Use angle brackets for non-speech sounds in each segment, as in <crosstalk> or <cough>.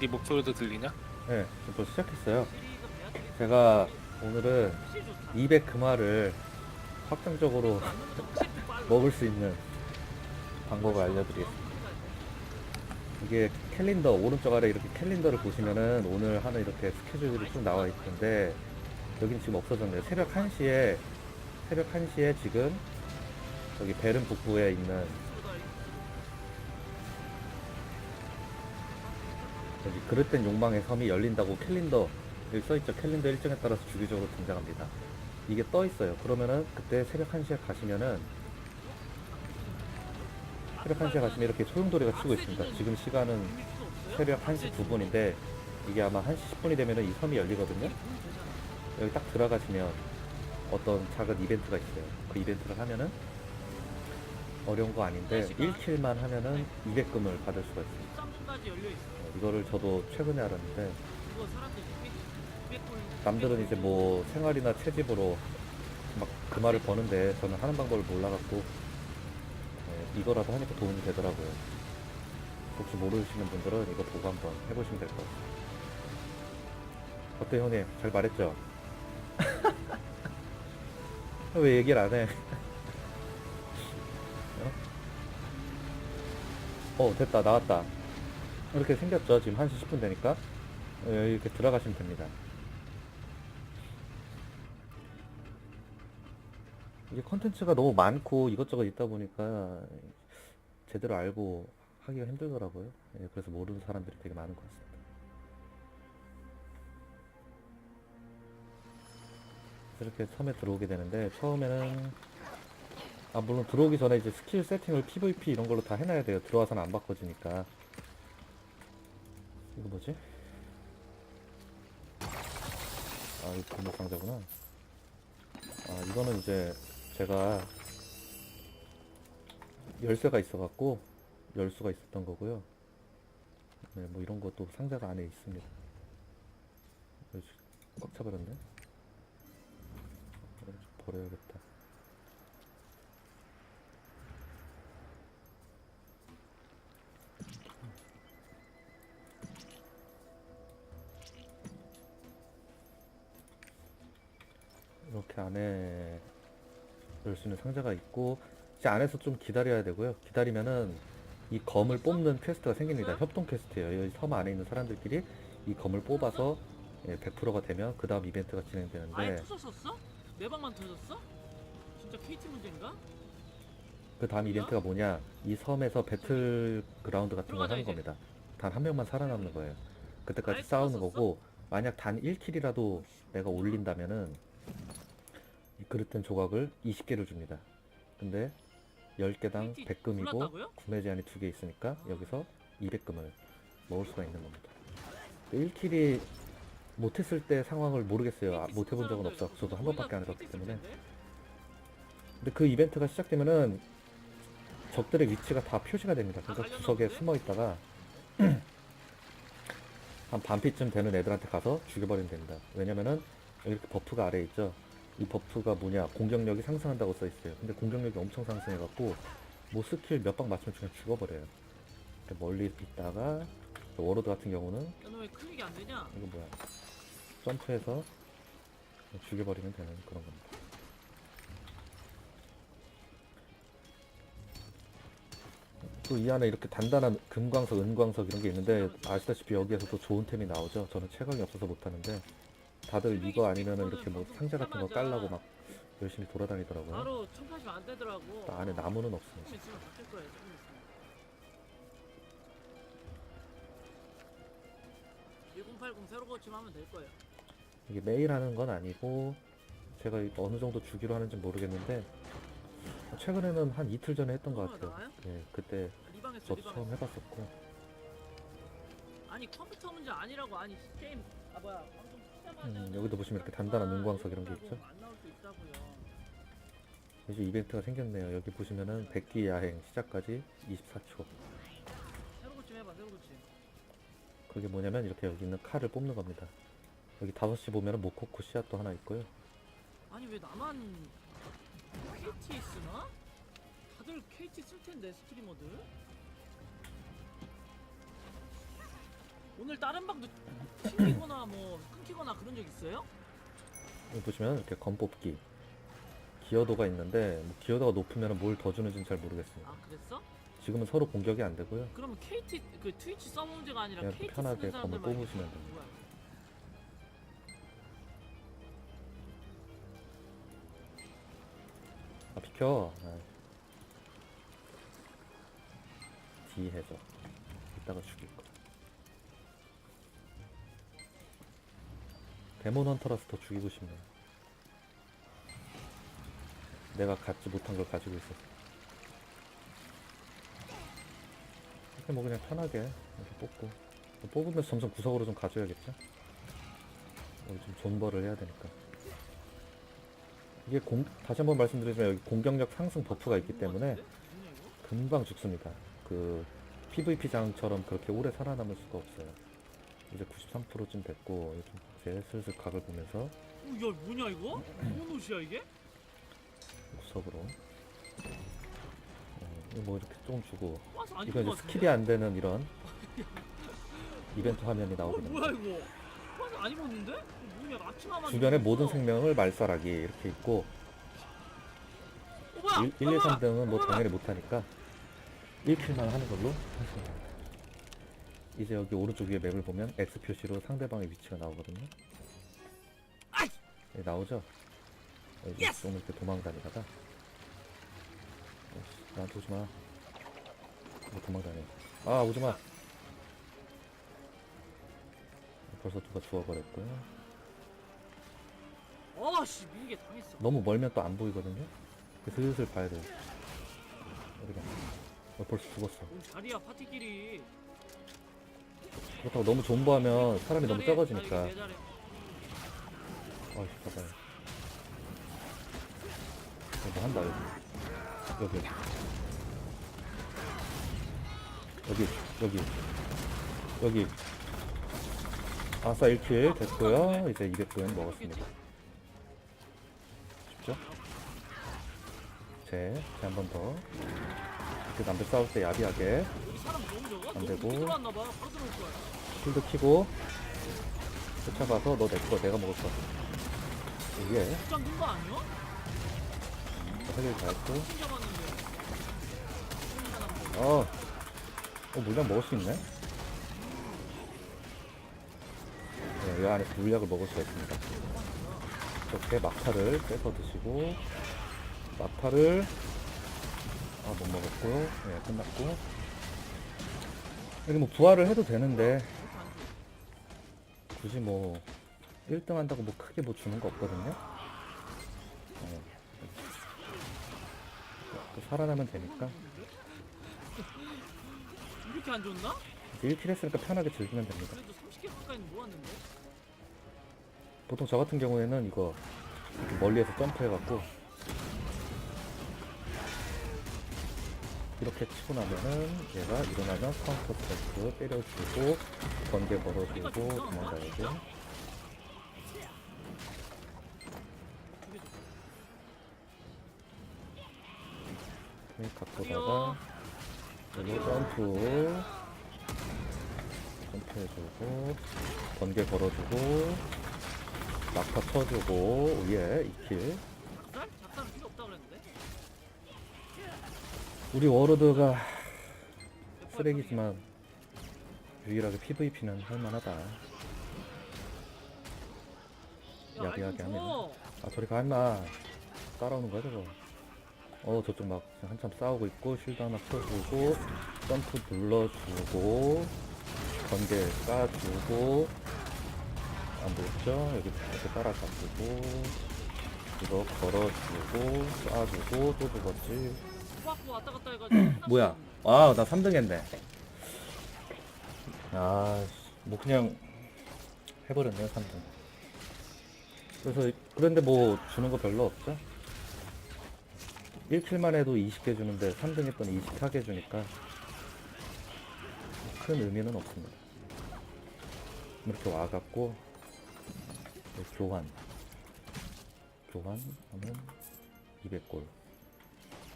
네 목소리도 들리냐? 네, 벌써 시작했어요. 제가 오늘은 200 금화를 확정적으로 <laughs> 먹을 수 있는 방법을 알려드리겠습니다. 이게 캘린더, 오른쪽 아래 이렇게 캘린더를 보시면은 오늘 하는 이렇게 스케줄들이 쭉 나와 있는데 여기는 지금 없어졌네요. 새벽 1시에, 새벽 1시에 지금 여기 베른 북부에 있는 여기 그릇된 욕망의 섬이 열린다고 캘린더 써있죠. 캘린더 일정에 따라서 주기적으로 등장합니다. 이게 떠 있어요. 그러면은 그때 새벽 1시에 가시면은 새벽 1시에 가시면 이렇게 소용돌이가 치고 있습니다. 지금 시간은 새벽 1시 9분인데 이게 아마 1시 10분이 되면은 이 섬이 열리거든요. 여기 딱 들어가시면 어떤 작은 이벤트가 있어요. 그 이벤트를 하면은 어려운 거 아닌데 1킬만 하면은 200금을 받을 수가 있습니다 10시까지 열려 있어. 이거를 저도 최근에 알았는데 이거 남들은 이제 뭐 생활이나 채집으로 막 그 말을 버는데 저는 하는 방법을 몰라갖고 네, 이거라도 하니까 도움이 되더라고요. 혹시 모르시는 분들은 이거 보고 한번 해보시면 될 것 같아요. 어때 형님? 잘 말했죠? <laughs> 왜 얘기를 안 해? <laughs> 어? 어 됐다 나왔다 이렇게 생겼죠 지금 1시 10분 되니까 어, 이렇게 들어가시면 됩니다 이게 컨텐츠가 너무 많고 이것저것 있다 보니까 제대로 알고 하기가 힘들더라고요. 예, 그래서 모르는 사람들이 되게 많은 것 같습니다. 이렇게 섬에 들어오게 되는데 처음에는 아 물론 들어오기 전에 이제 스킬 세팅을 PVP 이런 걸로 다 해놔야 돼요. 들어와서는 안 바꿔지니까. 이거 뭐지? 아 이거 골목 상자구나. 아 이거는 이제 제가 열쇠가 있어갖고 열 수가 있었던 거고요. 네, 뭐 이런 것도 상자가 안에 있습니다. 꽉 차버렸네. 좀 버려야겠다. 안에 열수 있는 상자가 있고 이제 안에서 좀 기다려야 되고요. 기다리면은 이 검을 뽑는 퀘스트가 생깁니다. 협동 퀘스트예요. 여기 섬 안에 있는 사람들끼리 이 검을 뽑아서 예, 100%가 되면 그 다음 이벤트가 아예 진행되는데 터졌었어? 내 방만 터졌어? 진짜 KT 문제인가? 그 다음 이벤트가 뭐냐 이 섬에서 배틀 그라운드 같은 걸 하는 겁니다. 단 한 명만 살아남는 거예요. 그때까지 아예 싸우는? 거고 만약 단 1킬이라도 내가 올린다면은 이 그릇된 조각을 20개를 줍니다. 근데 10개당 KT 100금이고 불났다고요? 구매 제한이 두개 있으니까 여기서 200금을 먹을 수가 있는 겁니다. 1킬이 못했을 때 상황을 모르겠어요. 아, 못해본 적은 없어. 저도 한 번밖에 안 해봤기 때문에. 근데 그 이벤트가 시작되면은 적들의 위치가 다 표시가 됩니다. 다 그러니까 구석에? 숨어 있다가 <clears throat> 한 반피쯤 되는 애들한테 가서 죽여버리면 됩니다. 왜냐면은 이렇게 버프가 아래에 있죠. 이 버프가 뭐냐 공격력이 상승한다고 써 있어요. 근데 공격력이 엄청 상승해갖고 뭐 스킬 몇 방 맞추면 그냥 죽어버려요. 멀리 있다가 워로드 같은 경우는 야, 너왜 클릭이 안 되냐? 이거 뭐야 점프해서 죽여버리면 되는 그런 겁니다. 또 이 안에 이렇게 단단한 금광석, 은광석 이런 게 있는데 아시다시피 여기에서도 좋은 템이 나오죠. 저는 체감이 없어서 못하는데 다들 이거 아니면은 이렇게 뭐 상자 같은 거 깔라고 막 열심히 돌아다니더라고요. 바로 청파시면 안 되더라고. 또 안에 나무는 없습니다. 조금 있으면 바뀔 거예요. 조금 있으면. 1080 새로 고침하면 될 거예요. 이게 매일 하는 건 아니고 제가 어느 정도 주기로 하는지 모르겠는데 최근에는 한 이틀 전에 했던 것 같아요. 나와요? 예, 그때 리방에서 저도 리방에서. 처음 해봤었고 아니 컴퓨터 문제 아니라고 아니 게임 아 뭐야 방송 음, 여기도 보시면 이렇게 단단한 은광석 이런 게 있죠? 이제 이벤트가 생겼네요. 여기 보시면은 백기 야행 시작까지 24초. 새로 고침 해봐 새로 고침. 그게 뭐냐면 이렇게 여기 있는 칼을 뽑는 겁니다. 여기 5시 보면은 모코코 씨앗도 하나 있고요. 아니 왜 나만 KT 쓰나? 다들 KT 쓸 텐데 스트리머들. 오늘 다른 방도 튕기거나 뭐 끊기거나 그런 적 있어요? 여기 보시면 이렇게 검 뽑기 기여도가 있는데 뭐 기여도가 높으면 뭘 더 주는지는 잘 모르겠습니다. 아 그랬어? 지금은 서로 공격이 안 되고요. 그러면 KT 그 트위치 서버 문제가 아니라 그냥 KT 편하게 쓰는 사람들 검을 뽑으시면 됩니다. 뭐야? 아 비켜. 아. D 해줘. 이따가 죽일 거. 데몬 헌터라서 더 죽이고 싶네요. 내가 갖지 못한 걸 가지고 있어서. 이렇게 뭐 그냥 편하게 이렇게 뽑고. 뭐 뽑으면서 점점 구석으로 좀 가져야겠죠? 우리 좀 존버를 해야 되니까. 이게 공, 다시 한번 말씀드리지만 여기 공격력 상승 버프가 있기 때문에? 금방 죽습니다. 그 PVP 장처럼 그렇게 오래 살아남을 수가 없어요. 이제 93%쯤 됐고 요즘 이제 슬슬 각을 보면서 어, 야 뭐냐 이거? 뭔 옷이야 이게? 구석으로 어, 이거 뭐 이렇게 조금 주고 안 이거 이제 것 스킬이 안 되는 이런 <laughs> 이벤트 화면이? 어, 나오게 뭐야 됩니다. 이거? 와서 안 입었는데? 이거 뭐냐 앞치마만 주변의 입고 모든 있어. 생명을 말살하기 이렇게 있고 어, 뭐야? 1, 1, 2, 어, 뭐야? 3등은 뭐 어, 뭐야? 당연히 못하니까 1킬만 하는 걸로 하시면 됩니다. 이제 여기 오른쪽 위에 맵을 보면 X 표시로 상대방의 위치가 나오거든요. 네, 나오죠? 여기 예스! 좀 이렇게 도망다니다가 어이씨, 나한테 오지마 뭐 도망다녀 아 오지마 벌써 누가 죽어버렸고요 어씨 민게 당했어. 너무 멀면 또 안 보이거든요 그래서 슬슬 봐야 돼요 어디가 어, 벌써 죽었어 뭔 자리야 파티끼리. 그렇다고 너무 존버하면 사람이 너무 적어지니까. 아이씨 봐봐요. 어, 뭐 한다 여기. 여기 여기. 여기 여기. 아싸 1킬. 됐고요. 이제 200분 먹었습니다. 쉽죠? 제한번 더. 이렇게 남들 싸울 때 야비하게? 안 되고. 킬도 키고 쫓아가서 너내거 내가 먹을 거 이게 직장 든거 아니야? 해결 다 했고 진짜 봤는데. 어, 어 물약 먹을 수 있네? 네, 이 안에서 물약을 먹을 수가 있습니다. 이렇게 막타를 빼서 드시고, 막타를, 아, 못 먹었고, 네, 끝났고. 여기 뭐 부활을 해도 되는데, 굳이 뭐, 1등 한다고 뭐 크게 뭐 주는 거 없거든요? 어. 또 살아나면 되니까. 이렇게 안 좋나? 1킬 했으니까 편하게 즐기면 됩니다. 그래도 30개 가까이는 모았는데. 보통 저 같은 경우에는 이거 멀리에서 점프해갖고 이렇게 치고 나면은 얘가 일어나면 카운터 스트레스 때려주고 번개 걸어주고 이렇게 갖고다가 그리고 점프. 점프해주고 번개 걸어주고 낙타 쳐주고 위에 2킬 우리 워로드가 쓰레기지만 유일하게 PVP는 할만하다 야, 야비하게 하면. 줘. 아 저리 가 임마 따라오는 거야 저거 어 저쪽 막 한참 싸우고 있고 쉴드 하나 펴주고 점프 눌러주고 번개 까주고 안 보였죠? 여기 이렇게 따라가지고 이거 걸어주고 쏴주고 또 죽었지 왔다 갔다 해가지고. 뭐야? 아 나 3등 했네. 아 뭐 그냥 해버렸네요 3등. 그래서 그런데 뭐 주는 거 별로 없죠? 1킬만 해도 20개 주는데 3등 했더니 24개 주니까 큰 의미는 없습니다. 이렇게 와갖고 네, 교환. 교환 하면 200골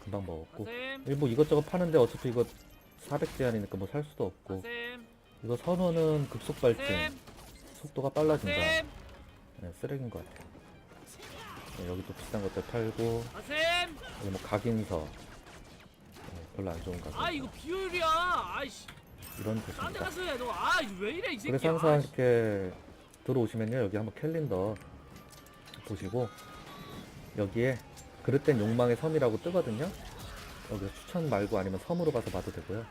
금방 먹었고. 쌤, 일뭐 이것저것 파는데 어차피 이거 400 제한이니까 뭐 살 수도 없고. 쌤. 이거 선호는 급속 발진. 쌤, 속도가 빨라진다. 쌤, 네, 쓰레기인 것 같아요. 네, 여기 또 비싼 것들 팔고. 아 쌤. 여기 뭐 각인서. 네, 별로 안 좋은 가격 아 이거 비효율이야. 아이씨, 이런 딴 데 곳입니다 가서 해. 너, 아, 이거 왜 이래 이 새끼야. 그래서 항상 아이씨. 이렇게 들어오시면요. 여기 한번 캘린더 보시고 여기에 그릇된 욕망의 섬이라고 뜨거든요. 여기 추천 말고 아니면 섬으로 가서 봐도 되고요.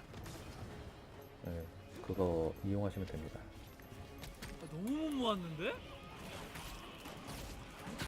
네, 그거 이용하시면 됩니다. 아, 너무 못 모았는데?